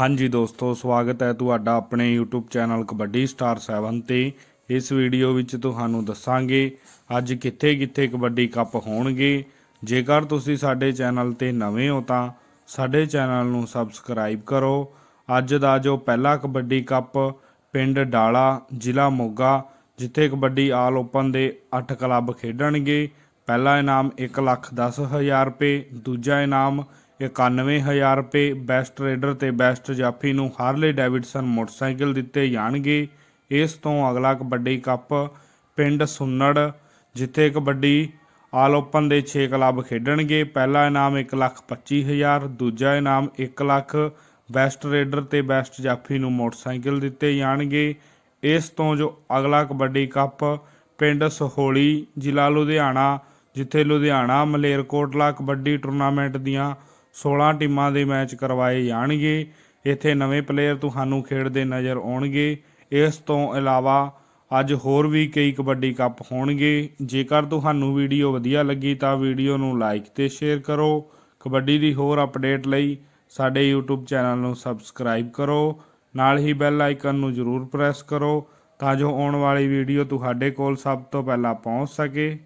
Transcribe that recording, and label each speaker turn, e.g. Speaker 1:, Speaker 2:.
Speaker 1: ਹਾਂਜੀ ਦੋਸਤੋ, ਸਵਾਗਤ ਹੈ ਤੁਹਾਡਾ ਆਪਣੇ YouTube ਚੈਨਲ ਕਬੱਡੀ ਸਟਾਰ 7 ਤੇ। ਇਸ ਵੀਡੀਓ ਵਿੱਚ ਤੁਹਾਨੂੰ ਦੱਸਾਂਗੇ ਅੱਜ ਕਿੱਥੇ-ਕਿੱਥੇ ਕਬੱਡੀ ਕੱਪ ਹੋਣਗੇ। ਜੇਕਰ ਤੁਸੀਂ ਸਾਡੇ ਚੈਨਲ ਤੇ ਨਵੇਂ ਹੋ ਤਾਂ ਸਾਡੇ ਚੈਨਲ ਨੂੰ ਸਬਸਕ੍ਰਾਈਬ ਕਰੋ। ਅੱਜ ਦਾ ਜੋ ਪਹਿਲਾ ਕਬੱਡੀ ਕੱਪ ਪਿੰਡ ਡਾਲਾ, ਜ਼ਿਲ੍ਹਾ ਮੋਗਾ, ਜਿੱਥੇ ਕਬੱਡੀ ਆਲ ਓਪਨ ਦੇ 8 ਕਲੱਬ ਖੇਡਣਗੇ। ਪਹਿਲਾ ਇਨਾਮ 1 ਲੱਖ ਦਸ ਹਜ਼ਾਰ ਰੁਪਏ, ਦੂਜਾ ਇਨਾਮ 91000 ਰੁਪਏ ਬੈਸਟ ਰੇਡਰ ਤੇ ਬੈਸਟ ਜਾਫੀ ਨੂੰ ਹਾਰਲੇ ਡੈਵਿਡਸਨ ਮੋਟਰਸਾਈਕਲ ਦਿੱਤੇ ਜਾਣਗੇ। ਇਸ ਤੋਂ ਅਗਲਾ ਕਬੱਡੀ ਕੱਪ ਪਿੰਡ ਸੁੰਨੜ, ਜਿੱਥੇ ਕਬੱਡੀ ਆਲ ਓਪਨ ਦੇ 6 ਕਲੱਬ ਖੇਡਣਗੇ। ਪਹਿਲਾ ਇਨਾਮ 125000 ਦੂਜਾ ਇਨਾਮ 1 ਲੱਖ ਬੈਸਟ ਰੇਡਰ ਤੇ ਬੈਸਟ ਜਾਫੀ ਨੂੰ ਮੋਟਰਸਾਈਕਲ ਦਿੱਤੇ ਜਾਣਗੇ। ਇਸ ਤੋਂ ਜੋ ਅਗਲਾ ਕਬੱਡੀ ਕੱਪ ਪਿੰਡ ਸਹੋਲੀ, ਜ਼ਿਲ੍ਹਾ ਲੁਧਿਆਣਾ, ਜਿੱਥੇ ਲੁਧਿਆਣਾ ਮਲੇਰਕੋਟਲਾ ਕਬੱਡੀ ਟੂਰਨਾਮੈਂਟ ਦੀਆਂ 16 ਟੀਮਾਂ ਦੇ ਮੈਚ ਕਰਵਾਏ ਜਾਣਗੇ। ਇੱਥੇ ਨਵੇਂ ਪਲੇਅਰ ਤੁਹਾਨੂੰ ਖੇਡਦੇ ਨਜ਼ਰ ਆਉਣਗੇ। ਇਸ ਤੋਂ ਇਲਾਵਾ ਅੱਜ ਹੋਰ ਵੀ ਕਈ ਕਬੱਡੀ ਕੱਪ ਹੋਣਗੇ। ਜੇਕਰ ਤੁਹਾਨੂੰ ਵੀਡੀਓ ਵਧੀਆ ਲੱਗੀ ਤਾਂ ਵੀਡੀਓ ਨੂੰ ਲਾਈਕ ਤੇ ਸ਼ੇਅਰ ਕਰੋ। ਕਬੱਡੀ ਦੀ ਹੋਰ ਅਪਡੇਟ ਲਈ ਸਾਡੇ YouTube ਚੈਨਲ ਨੂੰ ਸਬਸਕ੍ਰਾਈਬ ਕਰੋ। ਨਾਲ ਹੀ ਬੈਲ ਆਈਕਨ ਨੂੰ ਜ਼ਰੂਰ ਪ੍ਰੈਸ ਕਰੋ ਤਾਂ ਜੋ ਆਉਣ ਵਾਲੀ ਵੀਡੀਓ ਤੁਹਾਡੇ ਕੋਲ ਸਭ ਤੋਂ ਪਹਿਲਾਂ ਪਹੁੰਚ ਸਕੇ।